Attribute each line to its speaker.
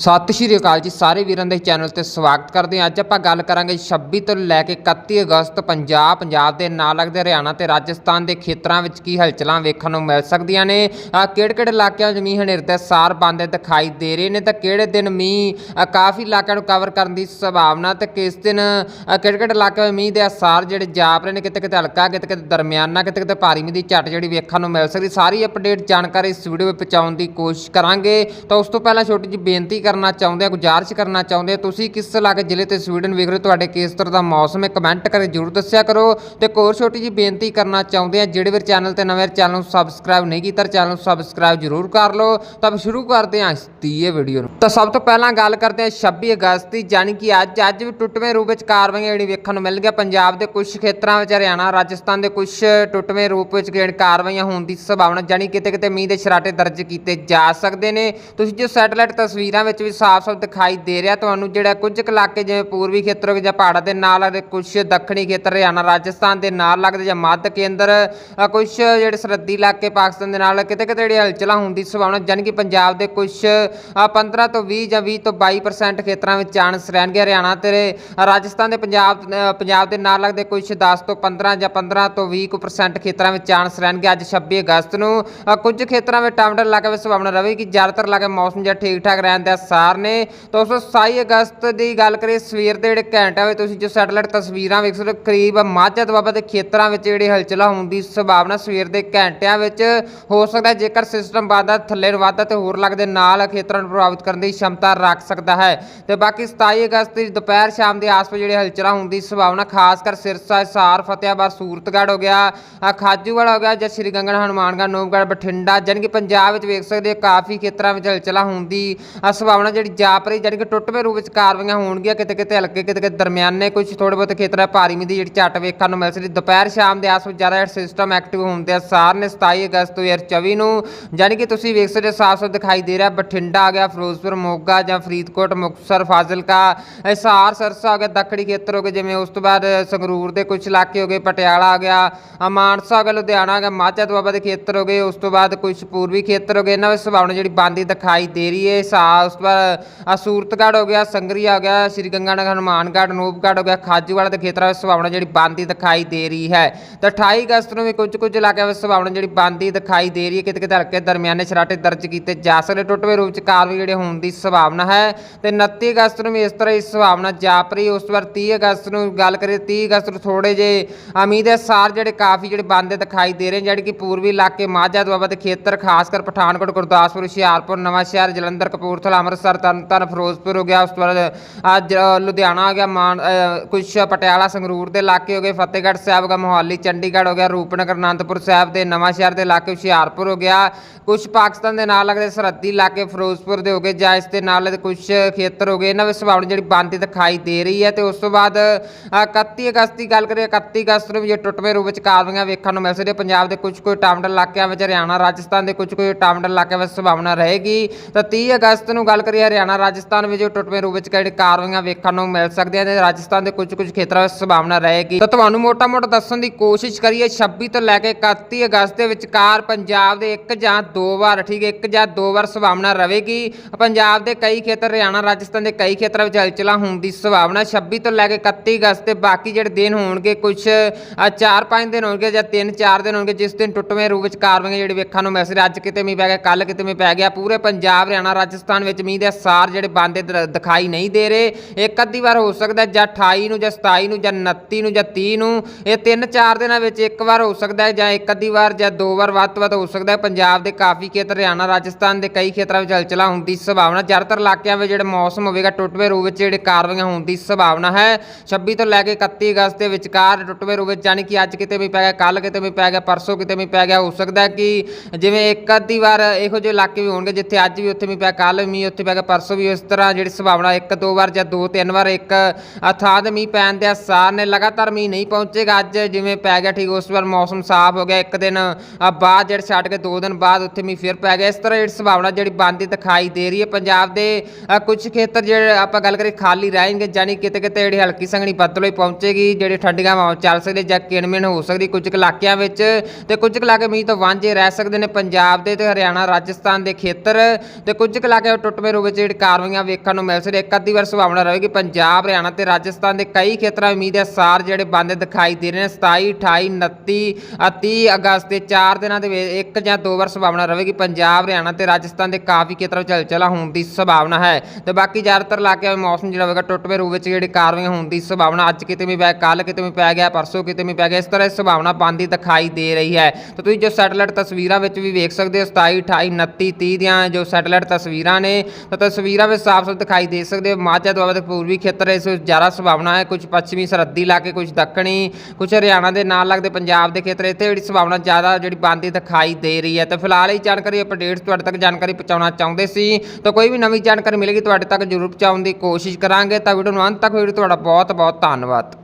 Speaker 1: ਸਤਿ ਸ਼੍ਰੀ ਅਕਾਲ ਜੀ ਸਾਰੇ ਵੀਰਾਂ ਦੇ ਚੈਨਲ ਤੇ ਸਵਾਗਤ ਕਰਦੇ ਹਾਂ। ਅੱਜ ਆਪਾਂ ਗੱਲ ਕਰਾਂਗੇ 26 ਤੋਂ ਲੈ ਕੇ 31 ਅਗਸਤ ਪੰਜਾਬ ਪੰਜਾਬ ਦੇ ਨਾਲ ਲੱਗਦੇ ਹਰਿਆਣਾ ਤੇ ਰਾਜਸਥਾਨ ਦੇ ਖੇਤਰਾਂ ਵਿੱਚ ਕੀ ਹਲਚਲਾਂ ਵੇਖਣ ਨੂੰ ਮਿਲ ਸਕਦੀਆਂ ਨੇ। ਕਿਹੜੇ ਕਿਹੜੇ ਇਲਾਕਿਆਂ 'ਚ ਮੀਂਹ ਹਨੇਰ ਦੇ ਸਾਰ ਬੰਦੇ ਦਿਖਾਈ ਦੇ ਰਹੇ ਨੇ ਤਾਂ ਕਿਹੜੇ ਦਿਨ ਮੀਂਹ ਕਾਫੀ ਇਲਾਕਿਆਂ ਨੂੰ ਕਵਰ ਕਰਨ ਦੀ ਸੰਭਾਵਨਾ ਤੇ ਕਿਸ ਦਿਨ ਕਿਹੜੇ ਕਿਹੜੇ ਇਲਾਕਿਆਂ ਵਿੱਚ ਮੀਂਹ ਦੇ ਅਸਾਰ ਜਿਹੜੇ ਜਾਪ ਰਹੇ ਨੇ ਕਿਤੇ ਕਿਤੇ ਹਲਕਾ ਕਿਤੇ ਕਿਤੇ ਦਰਮਿਆਨਾ ਕਿਤੇ ਕਿਤੇ ਭਾਰੀ ਮੀਂਹ ਦੀ ਝੱਟ ਜਿਹੜੀ ਵੇਖਣ ਨੂੰ ਮਿਲ ਸਕਦੀ। ਸਾਰੀ ਅਪਡੇਟ ਜਾਣਕਾਰੀ ਇਸ ਵੀਡੀਓ ਵਿੱਚ ਪਹੁੰਚਾਉਣ ਦੀ ਕੋਸ਼ਿਸ਼ ਕਰਾਂਗੇ। ਤਾਂ ਉਸ ਤੋਂ ਪਹਿਲਾਂ ਛੋਟੀ ਜਿਹੀ ਬੇਨਤੀ ਕਰਨਾ ਚਾਹੁੰਦੇ ਆ, ਗੁਜ਼ਾਰਿਸ਼ ਕਰਨਾ ਚਾਹੁੰਦੇ ਹੋ ਤੁਸੀਂ ਕਿਸ ਇਲਾਕੇ ਜ਼ਿਲ੍ਹੇ ਤੇ ਸਵੀਡਨ ਵੇਖ ਰਹੇ ਹੋ? ਤੁਹਾਡੇ ਕਿਸ ਤਰ੍ਹਾਂ ਦਾ ਮੌਸਮ ਹੈ ਕਮੈਂਟ ਕਰਕੇ ਜਰੂਰ ਦੱਸਿਆ ਕਰੋ। ਤੇ ਕੋਰ ਛੋਟੀ ਜਿਹੀ ਬੇਨਤੀ ਕਰਨਾ ਚਾਹੁੰਦੇ ਆ, ਜਿਹੜੇ ਵੀ ਚੈਨਲ ਤੇ ਨਵੇਂ ਚੈਨਲ ਨੂੰ ਸਬਸਕ੍ਰਾਈਬ ਨਹੀਂ ਕੀਤਾ, ਚੈਨਲ ਨੂੰ ਸਬਸਕ੍ਰਾਈਬ ਜਰੂਰ ਕਰ ਲਓ। ਤਾਂ ਸ਼ੁਰੂ ਕਰਦੇ ਹਾਂ ਇਸ ਦੀ ਇਹ ਵੀਡੀਓ ਨੂੰ। ਤਾਂ ਸਭ ਤੋਂ ਪਹਿਲਾਂ ਗੱਲ ਕਰਦੇ ਹਾਂ 26 ਅਗਸਤ ਦੀ, ਜਾਣੀ ਕਿ ਅੱਜ ਅੱਜ ਵੀ ਟੁੱਟਵੇਂ ਰੂਪ ਵਿੱਚ ਕਾਰਵਾਈਆਂ ਜਿਹੜੀ ਵੇਖਣ ਨੂੰ ਮਿਲ ਗਿਆ ਪੰਜਾਬ ਦੇ ਕੁਝ ਖੇਤਰਾਂ ਵਿੱਚ, ਹਰਿਆਣਾ, ਰਾਜਸਥਾਨ ਦੇ ਕੁਝ ਟੁੱਟਵੇਂ ਰੂਪ ਵਿੱਚ ਜਿਹੜੀ ਕਾਰਵਾਈਆਂ ਹੋਣ ਦੀ ਸੰਭਾਵਨਾ, ਜਾਣੀ ਕਿਤੇ ਕਿਤੇ ਮੀਂਹ ਦੇ ਸ਼ਰਾਟੇ ਦਰਜ ਕੀਤੇ ਜਾ ਸਕਦੇ ਨੇ। ਤੁਸੀਂ ਜੋ ਸੈਟੇਲਾਈਟ ਤਸਵੀਰਾਂ ਵਿੱਚ ਵੀ ਸਾਫ਼-ਸਾਫ਼ ਦਿਖਾਈ ਦੇ ਰਿਹਾ। ਤੁਹਾਨੂੰ ਜਿਹੜਾ ਕੁਝ ਕੁ ਇਲਾਕੇ ਜਿਵੇਂ ਪੂਰਬੀ ਖੇਤਰ ਜਾਂ ਪਹਾੜਾਂ ਦੇ ਨਾਲ ਲੱਗਦੇ ਕੁਝ ਦੱਖਣੀ ਖੇਤਰ ਹਰਿਆਣਾ ਰਾਜਸਥਾਨ ਦੇ ਨਾਲ ਲੱਗਦੇ ਜਾਂ ਮੱਧ ਕੇਂਦਰ ਅ, ਕੁਝ ਜਿਹੜੇ ਸਰਹੱਦੀ ਇਲਾਕੇ ਪਾਕਿਸਤਾਨ ਦੇ ਨਾਲ ਕਿਤੇ ਕਿਤੇ ਜਿਹੜੀ ਹਲਚਲਾਂ ਹੁੰਦੀ ਸੰਭਾਵਨਾ ਜਾਣੀ ਕਿ ਪੰਜਾਬ ਦੇ ਕੁਝ ਅ, 15 ਤੋਂ 20 ਜਾਂ 20 ਤੋਂ 22% ਖੇਤਰਾਂ ਵਿੱਚ ਚਾਂਸ ਰਹਿਣਗੇ। ਹਰਿਆਣਾ ਤੇ ਰਾਜਸਥਾਨ ਦੇ ਪੰਜਾਬ ਪੰਜਾਬ ਦੇ ਨਾਲ ਲੱਗਦੇ ਕੁਝ 10 ਤੋਂ 15 ਜਾਂ 15 ਤੋਂ 20 ਕੁ percent ਖੇਤਰਾਂ ਵਿੱਚ ਚਾਂਸ ਰਹਿਣਗੇ। ਅੱਜ 26 ਅਗਸਤ ਨੂੰ ਕੁਝ ਖੇਤਰਾਂ ਵਿੱਚ ਟਾਮਟਰ ਇਲਾਕੇ ਵਿੱਚ ਸੰਭਾਵਨਾ ਰਹੇਗੀ। ਜ਼ਿਆਦਾਤਰ ਇਲਾਕੇ ਮੌਸਮ ਜਿਹਾ ਠੀਕ ਠਾਕ ਰਹਿਣ ਦੇ ਸਾਰ ਨੇ। ਤਾਂ ਉਸ 27 ਅਗਸਤ ਦੀ ਗੱਲ ਕਰੀਏ, ਸਵੇਰ ਦੇ ਜਿਹੜੇ ਘੰਟੇ ਹੋਏ, ਤੁਸੀਂ ਜੋ ਸੈਟੇਲਾਈਟ ਤਸਵੀਰਾਂ ਵੇਖ ਸਕਦੇ ਹੋ, ਕਰੀਬ ਮਾਝਾ ਦੁਆਬਾ ਦੇ ਖੇਤਰਾਂ ਵਿੱਚ ਜਿਹੜੀ ਹਲਚਲਾਂ ਹੋਣ ਦੀ ਸੰਭਾਵਨਾ ਸਵੇਰ ਦੇ ਘੰਟਿਆਂ ਵਿੱਚ ਹੋ ਸਕਦਾ ਜੇਕਰ ਸਿਸਟਮ ਵਾਧਾ ਥੱਲੇ ਨੂੰ ਵਾਧਾ ਤੇ ਹੋਰ ਲੱਗਦੇ ਨਾਲ ਖੇਤਰਾਂ ਨੂੰ ਪ੍ਰਭਾਵਿਤ ਕਰਨ ਦੀ ਸ਼ਮਤਾ ਰੱਖ ਸਕਦਾ ਹੈ। ਤੇ ਬਾਕੀ 27 ਅਗਸਤ ਦੀ ਦੁਪਹਿਰ ਸ਼ਾਮ ਦੇ ਆਸ-ਪਾਸ ਜਿਹੜੀ ਹਲਚਲਾਂ ਹੋਣ ਦੀ ਸੰਭਾਵਨਾ, ਖਾਸ ਕਰ ਸਿਰਸਾ ਸਾਰ ਫਤਿਆਬਾਦ ਸੂਰਤਗੜ੍ਹ ਹੋ ਗਿਆ ਖਾਜੂਵਾਲਾ ਹੋ ਗਿਆ ਜਾਂ ਸ਼੍ਰੀ ਗੰਗਨ ਹਨੂਮਾਨਗੜ੍ਹ ਨੂਪਗੜ੍ਹ ਬਠਿੰਡਾ, ਜਾਣੀ ਕਿ ਪੰਜਾਬ ਵਿੱਚ ਵੇਖ ਸਕਦੇ ਹੋ, ਕਾਫੀ ਖੇਤਰਾਂ ਵਿੱਚ ਹਲਚਲਾਂ ਹੋਣ ਦੀ ਸੰਭਾਵਨਾ ਜਿਹੜੀ ਜਾਪ ਰਹੀ, ਜਾਣੀ ਕਿ ਟੁੱਟਵੇਂ ਰੂਪ ਵਿੱਚ ਕਾਰਵਾਈਆਂ ਹੋਣਗੀਆਂ, ਕਿਤੇ ਕਿਤੇ ਹਲਕੇ, ਕਿਤੇ ਕਿਤੇ ਦਰਮਿਆਨੇ ਕੁਝ ਥੋੜੇ ਬਹੁਤ ਖੇਤਰਾਂ 'ਚ ਭਾਰੀ ਮੀਂਹ ਦੀ ਜਿਹੜੀ ਝੱਟ ਵੇਖਣ ਨੂੰ ਮਿਲ ਸਕਦੀ ਦੁਪਹਿਰ, ਸ਼ਾਮ ਦੇ ਆਸ-ਪਾਸ ਜ਼ਿਆਦਾ ਸਿਸਟਮ ਐਕਟਿਵ ਹੋਣ ਦੇ ਅਸਾਰ ਨੇ 27 ਅਗਸਤ 2024 ਨੂੰ। ਜਾਣੀ ਕਿ ਤੁਸੀਂ ਵੇਖ ਸਕਦੇ ਹੋ, ਸਾਫ਼-ਸਾਫ਼ ਦਿਖਾਈ ਦੇ ਰਿਹਾ, ਬਠਿੰਡਾ ਆ ਗਿਆ, ਫਿਰੋਜ਼ਪੁਰ, ਮੋਗਾ ਜਾਂ ਫਰੀਦਕੋਟ, ਮੁਕਤਸਰ, ਫਾਜ਼ਿਲਕਾ, ਹਿਸਾਰ, ਸਰਸਾ ਆ ਗਿਆ, ਦੱਖਣੀ ਖੇਤਰ ਹੋ ਗਏ, ਜਿਵੇਂ ਉਸ ਤੋਂ ਬਾਅਦ ਸੰਗਰੂਰ ਦੇ ਕੁਝ ਇਲਾਕੇ ਹੋ ਗਏ, ਪਟਿਆਲਾ ਆ ਗਿਆ, ਮਾਨਸਾ ਆ ਗਿਆ, ਲੁਧਿਆਣਾ ਆ ਗਿਆ, ਮਾਝਾ ਦੁਆਬਾ ਦੇ ਖੇਤਰ ਹੋ ਗਏ, ਉਸ ਤੋਂ ਬਾਅਦ ਕੁਝ ਪੂਰਬੀ ਖੇਤਰ ਹੋ ਗਏ। ਇਹਨਾਂ ਵਿੱਚ ਸੰਭਾਵਨਾ ਜਿਹੜੀ ਬੰਦੀ ਦਿਖਾਈ ਦੇ ਰਹੀ ਹੈ, ਹਿਸਾਰ ਉਸ ਸੂਰਤਗੜ੍ਹ ਹੋ ਗਿਆ ਸੰਗਰੀਆ ਹੋ ਗਿਆ, ਸ਼੍ਰੀ ਗੰਗਾਨਗਰ ਹਨੂਮਾਨਗੜ੍ਹ ਨੂਪਗੜ੍ਹ ਹੋ ਗਿਆ, ਖਾਜੂਵਾਲਾ ਦੇ ਖੇਤਰਾਂ ਵਿੱਚ ਸੰਭਾਵਨਾ ਜਿਹੜੀ ਬੰਦੀ ਦਿਖਾਈ ਦੇ ਰਹੀ ਹੈ। ਤੇ 28 ਅਗਸਤ ਨੂੰ ਵੀ ਕੁਝ ਕੁਝ ਇਲਾਕਿਆਂ ਵਿੱਚ ਸੰਭਾਵਨਾ ਜਿਹੜੀ ਬੰਦੀ ਦਿਖਾਈ ਦੇ ਰਹੀ ਹੈ, ਕਿਤੇ ਕਿਤੇ ਹਲਕੇ ਦਰਮਿਆਨੇ ਛਰਾਟੇ ਦਰਜ ਕੀਤੇ ਜਾ ਸਕਦੇ। ਟੁੱਟਵੇਂ ਰੂਪ ਚ ਕਾਰਵਾਈ ਜਿਹੜੇ ਹੋਣ ਦੀ ਸੰਭਾਵਨਾ ਹੈ। ਤੇ 29 ਅਗਸਤ ਨੂੰ ਵੀ ਇਸ ਤਰ੍ਹਾਂ ਹੀ ਸੰਭਾਵਨਾ ਜਾਪ ਰਹੀ ਉਸ ਤੋਂ ਬਾਅਦ 30 ਅਗਸਤ ਨੂੰ ਗੱਲ ਕਰੀਏ 30 ਅਗਸਤ ਨੂੰ ਥੋੜੇ ਜੇ ਉਮੀਦ ਹੈ, ਸਾਰ ਜਿਹੜੇ ਕਾਫੀ ਜਿਹੜੇ ਬੰਦੇ ਦਿਖਾਈ ਦੇ ਰਹੇ ਨੇ ਜਿਹੜੇ ਕਿ ਪੂਰਬੀ ਇਲਾਕੇ ਮਾਝਾ, ਦੁਆਬਾ ਦੇ ਖੇਤਰ ਖਾਸ ਕਰ ਪਠਾਨਕੋਟ, ਗੁਰਦਾਸਪੁਰ, ਹੁਸ਼ਿਆਰਪੁਰ ਨਵਾਂ ਸ਼ਹਿਰ ਜਲੰਧਰ, ਕਪੂਰਥਲਾ ਅੰਮ੍ਰਿਤਸਰ ਤਰਨਤਾਰਨ ਫਿਰੋਜ਼ਪੁਰ ਹੋ ਗਿਆ ਉਸ ਤੋਂ ਬਾਅਦ ਅੱਜ ਲੁਧਿਆਣਾ ਹੋ ਗਿਆ ਮਾਨ ਅ, ਕੁਛ ਪਟਿਆਲਾ ਸੰਗਰੂਰ ਦੇ ਇਲਾਕੇ ਹੋ ਗਏ ਫਤਿਹਗੜ੍ਹ ਸਾਹਿਬ ਹੋ ਗਿਆ ਮੋਹਾਲੀ ਚੰਡੀਗੜ੍ਹ ਹੋ ਗਿਆ ਰੂਪਨਗਰ ਅਨੰਦਪੁਰ ਸਾਹਿਬ ਦੇ ਨਵਾਂ ਸ਼ਹਿਰ ਦੇ ਇਲਾਕੇ ਹੁਸ਼ਿਆਰਪੁਰ ਹੋ ਗਿਆ ਕੁਝ ਪਾਕਿਸਤਾਨ ਦੇ ਨਾਲ ਲੱਗਦੇ ਸਰਹੱਦੀ ਇਲਾਕੇ ਫਿਰੋਜ਼ਪੁਰ ਦੇ ਹੋ ਗਏ ਜਾਂ ਇਸ ਦੇ ਨਾਲ ਦੇ ਕੁਝ ਖੇਤਰ ਹੋ ਗਏ ਇਹਨਾਂ ਵਿੱਚ ਸੰਭਾਵਨਾ ਜਿਹੜੀ ਬਣਦੀ ਦਿਖਾਈ ਦੇ ਰਹੀ ਹੈ ਤੇ ਉਸ ਤੋਂ ਬਾਅਦ ਅ, 31 ਅਗਸਤ ਦੀ ਗੱਲ ਕਰੀਏ 31 ਅਗਸਤ ਨੂੰ ਵੀ ਇਹ ਟੁੱਟਵੇਂ ਰੂਪ ਵਿੱਚ ਕਾਰਵਾਈਆਂ ਵੇਖਣ ਨੂੰ ਮਿਲ ਸਕਦੀਆਂ ਪੰਜਾਬ ਦੇ ਕੁਝ ਕੋਈ ਟਾਮਡਰ ਇਲਾਕਿਆਂ ਵਿੱਚ ਹਰਿਆਣਾ ਰਾਜਸਥਾਨ ਦੇ ਕੁਝ ਕੋਈ ਟਾਮਡਰ ਇਲਾਕਿਆਂ ਵਿੱਚ ਸੰਭਾਵਨਾ ਰਹੇਗੀ ਤਾਂ 30 ਅਗਸਤ ਨੂੰ ਗੱਲ ਕਰੀਏ ਹਰਿਆਣਾ, ਰਾਜਸਥਾਨ ਵਿੱਚ ਟੁੱਟਵੇਂ ਰੂਪ ਵਿੱਚ ਕਿਹੜੀ ਕਾਰਵਾਈਆਂ ਵੇਖਣ ਨੂੰ ਮਿਲ ਸਕਦੀਆਂ ਨੇ। ਰਾਜਸਥਾਨ ਦੇ ਕੁਝ ਕੁਝ ਖੇਤਰਾਂ ਵਿੱਚ ਸੰਭਾਵਨਾ ਰਹੇਗੀ। ਤਾਂ ਤੁਹਾਨੂੰ ਮੋਟਾ-ਮੋਟਾ ਦੱਸਣ ਦੀ ਕੋਸ਼ਿਸ਼ ਕਰੀਏ 26 ਤੋਂ ਲੈ ਕੇ 31 ਅਗਸਤ ਦੇ ਵਿਚਕਾਰ ਪੰਜਾਬ ਦੇ ਇੱਕ ਜਾਂ ਦੋ ਵਾਰ, ਠੀਕ ਹੈ, ਇੱਕ ਜਾਂ ਦੋ ਵਾਰ ਸੰਭਾਵਨਾ ਰਹੇਗੀ। ਪੰਜਾਬ ਦੇ ਕਈ ਖੇਤਰ, ਹਰਿਆਣਾ, ਰਾਜਸਥਾਨ ਦੇ ਕਈ ਖੇਤਰਾਂ ਵਿੱਚ ਹਲਚਲਾਂ ਹੋਣ ਦੀ ਸੰਭਾਵਨਾ। 26 ਤੋਂ ਲੈ ਕੇ 31 ਅਗਸਤ ਦੇ ਬਾਕੀ ਜਿਹੜੇ ਦਿਨ ਹੋਣਗੇ ਕੁਝ 4-5 ਦਿਨ ਹੋਣਗੇ ਜਾਂ 3-4 ਦਿਨ ਹੋਣਗੇ, ਜਿਸ ਦਿਨ ਟੁੱਟਵੇਂ ਰੂਪ ਵਿੱਚ ਕਾਰਵਾਈਆਂ ਜਿਹੜੀ ਵੇਖਣ ਨੂੰ ਮਿਲ ਸਕਦੀ ਅੱਜ ਕਿਤੇ ਮੀਂਹ ਪੈ ਗਿਆ ਕੱਲ ਕਿਤੇ ਮੀਂਹ ਪੈ ਗਿਆ, ਪੂਰੇ ਪੰਜਾਬ, ਹਰਿਆਣਾ, ਰਾਜਸਥਾਨ ਵਿੱਚ ਮੀਂਹ ਦੇ ਸਾਰ ਜਿਹੜੇ ਬੰਦੇ ਦਿਖਾਈ ਨਹੀਂ ਦੇ ਰਹੇ। ਇੱਕ ਅੱਧੀ ਵਾਰ ਹੋ ਸਕਦਾ ਜਾਂ 28 ਨੂੰ, ਜਾਂ 27 ਨੂੰ, ਜਾਂ 29 ਨੂੰ, ਜਾਂ 30 ਨੂੰ। ਇਹ 3-4 ਦਿਨਾਂ ਵਿੱਚ ਇੱਕ ਵਾਰ ਹੋ ਸਕਦਾ ਹੈ ਜਾਂ ਇੱਕ ਅੱਧੀ ਵਾਰ ਜਾਂ ਦੋ ਵਾਰ ਵੱਧ ਤੋਂ ਵੱਧ ਹੋ ਸਕਦਾ ਹੈ। ਪੰਜਾਬ ਦੇ ਕਾਫੀ ਖੇਤਰ, ਹਰਿਆਣਾ, ਰਾਜਸਥਾਨ ਦੇ ਕਈ ਖੇਤਰਾਂ ਵਿੱਚ ਹਲਚਲਾ ਹੋਣ ਦੀ ਸੰਭਾਵਨਾ। ਜ਼ਿਆਦਾਤਰ ਇਲਾਕਿਆਂ ਵਿੱਚ ਜਿਹੜਾ ਮੌਸਮ ਹੋਵੇਗਾ, ਟੁੱਟਵੇਂ ਰੂਪ ਵਿੱਚ ਜਿਹੜੇ ਕਾਰਵਾਈਆਂ ਹੋਣ ਦੀ ਸੰਭਾਵਨਾ ਹੈ। 26 ਤੋਂ ਲੈ ਕੇ 31 ਅਗਸਤ ਦੇ ਵਿਚਕਾਰ ਟੁੱਟਵੇਂ ਰੂਪ ਵਿੱਚ ਜਾਣੀ ਕਿ ਅੱਜ ਕਿਤੇ ਵੀ ਪੈ ਗਿਆ ਕੱਲ ਕਿਤੇ ਵੀ ਪੈ ਗਿਆ, ਪਰਸੋਂ ਕਿਤੇ ਵੀ ਪੈ ਗਿਆ, ਹੋ ਸਕਦਾ ਕਿ ਜਿਵੇਂ ਇੱਕ ਅੱਧੀ ਵਾਰ ਇਹੋ ਜਿਹੇ ਇਲਾਕੇ ਵੀ ਹੋਣਗੇ ਜਿੱਥੇ ਅੱਜ ਵੀ ਉੱਥੇ ਵੀ ਪਿਆ ਕੱਲ ਮੀਂਹ ਉੱਥੇ ਪੈ ਗਿਆ ਪਰਸੋਂ ਵੀ ਇਸ ਤਰ੍ਹਾਂ ਜਿਹੜੀ ਸੰਭਾਵਨਾ ਇੱਕ ਦੋ ਵਾਰ ਜਾਂ ਦੋ ਤਿੰਨ ਵਾਰ ਇੱਕ ਅ, ਥਾਂ ਤੇ ਮੀਂਹ ਪੈਣ ਦੇ ਆਸਾਰ ਨੇ ਲਗਾਤਾਰ ਮੀਂਹ ਨਹੀਂ ਪਹੁੰਚੇਗਾ। ਅੱਜ ਜਿਵੇਂ ਪੈ ਗਿਆ ਠੀਕ ਉਸ ਵਾਰ ਮੌਸਮ ਸਾਫ਼ ਹੋ ਗਿਆ। ਇੱਕ ਦਿਨ ਬਾਅਦ ਜਿਹੜੇ ਛੱਡ ਕੇ ਦੋ ਦਿਨ ਬਾਅਦ ਉੱਥੇ ਮੀਂਹ ਫਿਰ ਪੈ ਗਿਆ। ਇਸ ਤਰ੍ਹਾਂ ਜਿਹੜੀ ਸੰਭਾਵਨਾ ਜਿਹੜੀ ਬੰਦੀ ਦਿਖਾਈ ਦੇ ਰਹੀ ਹੈ ਪੰਜਾਬ ਦੇ ਅ, ਕੁਝ ਖੇਤਰ ਜਿਹੜੇ ਆਪਾਂ ਗੱਲ ਕਰੀਏ ਖਾਲੀ ਰਹਿਣਗੇ ਜਾਨੀ ਕਿਤੇ ਕਿਤੇ ਜਿਹੜੀ ਹਲਕੀ ਸੰਘਣੀ ਬੱਦਲ ਹੋਈ ਪਹੁੰਚੇਗੀ ਜਿਹੜੇ ਠੰਡੀਆਂ ਹਵਾਵਾਂ ਚੱਲ ਸਕਦੇ ਜਾਂ ਕਿਣਮਿਣ ਹੋ ਸਕਦੀ ਕੁਝ ਕੁ ਇਲਾਕਿਆਂ ਵਿੱਚ ਤੇ ਕੁਝ ਕੁ ਇਲਾਕੇ ਮੀਂਹ ਤੋਂ ਵਾਂਝੇ ਰਹਿ ਸਕਦੇ ਨੇ ਪੰਜਾਬ ਦੇ ਤੇ ਹਰਿਆਣਾ ਰਾਜਸਥਾਨ ਦੇ ਖੇਤਰ ਤੇ ਕੁਝ ਕੁ ਇਲਾਕੇ ਟੁੱਟਵੇਂ ਟੁੱਟਵੇਂ ਰੂਪ ਵਿੱਚ ਜਿਹੜੀ ਕਾਰਵਾਈਆਂ ਵੇਖਣ ਨੂੰ ਮਿਲ ਸਕਦੀ ਇੱਕ ਅੱਧੀ ਵਾਰ ਸੰਭਾਵਨਾ ਰਹੇਗੀ ਪੰਜਾਬ, ਹਰਿਆਣਾ ਤੇ ਰਾਜਸਥਾਨ ਦੇ ਕਈ ਖੇਤਰਾਂ ਉਮੀਦ ਹੈ ਸਾਰ ਜਿਹੜੇ ਬੰਦ ਦਿਖਾਈ ਦੇ ਰਹੇ ਨੇ। 27 28 29 ਅਤੇ 30 ਅਗਸਤ ਦੇ 4 ਦਿਨਾਂ ਦੇ ਵਿੱਚ ਇੱਕ ਜਾਂ ਦੋ ਵਾਰ ਸੰਭਾਵਨਾ ਰਹੇਗੀ ਪੰਜਾਬ, ਹਰਿਆਣਾ ਤੇ ਰਾਜਸਥਾਨ ਦੇ ਕਾਫੀ ਖੇਤਰਾਂ ਵਿੱਚ ਹਲਚਲਾਂ ਹੋਣ ਦੀ ਸੰਭਾਵਨਾ ਹੈ। ਤੇ ਬਾਕੀ ਜ਼ਿਆਦਾਤਰ ਇਲਾਕਿਆਂ ਵਿੱਚ ਮੌਸਮ ਜਿਹੜਾ ਹੋਵੇਗਾ ਟੁੱਟਵੇਂ ਰੂਪ ਵਿੱਚ ਜਿਹੜੀ ਕਾਰਵਾਈਆਂ ਹੋਣ ਦੀ ਸੰਭਾਵਨਾ ਅੱਜ ਕਿਤੇ ਵੀ ਪੈ ਕੱਲ ਕਿਤੇ ਵੀ ਪੈ ਗਿਆ, ਪਰਸੋਂ ਕਿਤੇ ਵੀ ਪੈ ਗਿਆ, ਇਸ ਤਰ੍ਹਾਂ ਦੀ ਸੰਭਾਵਨਾ ਬੰਦੀ ਦਿਖਾਈ ਦੇ ਰਹੀ ਹੈ। ਤਾਂ ਤੁਸੀਂ ਜੋ ਸੈਟਲਾਈਟ ਤਸਵੀਰਾਂ ਵਿੱਚ ਵੀ ਵੇਖ ਸਕਦੇ ਹੋ 27 28 29 30 ਦੀਆਂ ਜੋ ਸੈਟਲਾਈਟ ਤਸਵੀਰਾਂ ਨੇ ਤਾਂ ਤਸਵੀਰਾਂ ਵਿੱਚ ਸਾਫ਼-ਸਾਫ਼ ਦਿਖਾਈ ਦੇ ਸਕਦੇ ਹੋ। ਮਾਝਾ ਦੁਆਬਾ ਦੇ ਪੂਰਬੀ ਖੇਤਰ ਇਸ ਵਿੱਚ ਜ਼ਿਆਦਾ ਸੰਭਾਵਨਾ ਹੈ। ਕੁਝ ਪੱਛਮੀ ਸਰਹੱਦੀ ਇਲਾਕੇ ਕੁਝ ਦੱਖਣੀ ਕੁਝ ਹਰਿਆਣਾ ਦੇ ਨਾਲ ਲੱਗਦੇ ਪੰਜਾਬ ਦੇ ਖੇਤਰ ਇੱਥੇ ਜਿਹੜੀ ਸੰਭਾਵਨਾ ਜ਼ਿਆਦਾ ਜਿਹੜੀ ਬੰਦੀ ਦਿਖਾਈ ਦੇ ਰਹੀ ਹੈ। ਤੇ ਫਿਲਹਾਲ ਇਹ ਜਾਣਕਾਰੀ ਅਪਡੇਟਸ ਤੁਹਾਡੇ ਤੱਕ ਜਾਣਕਾਰੀ ਪਹੁੰਚਾਉਣਾ ਚਾਹੁੰਦੇ ਸੀ। ਤਾਂ ਕੋਈ ਵੀ ਨਵੀਂ ਜਾਣਕਾਰੀ ਮਿਲੇਗੀ, ਤੁਹਾਡੇ ਤੱਕ ਜ਼ਰੂਰ ਪਹੁੰਚਾਉਣ ਦੀ ਕੋਸ਼ਿਸ਼ ਕਰਾਂਗੇ। ਤਾਂ ਵੀਡੀਓ ਨੂੰ ਅੰਤ ਤੱਕ ਵੀਡੀਓ ਤੁਹਾਡਾ ਬਹੁਤ ਬਹੁਤ ਧੰਨਵਾਦ।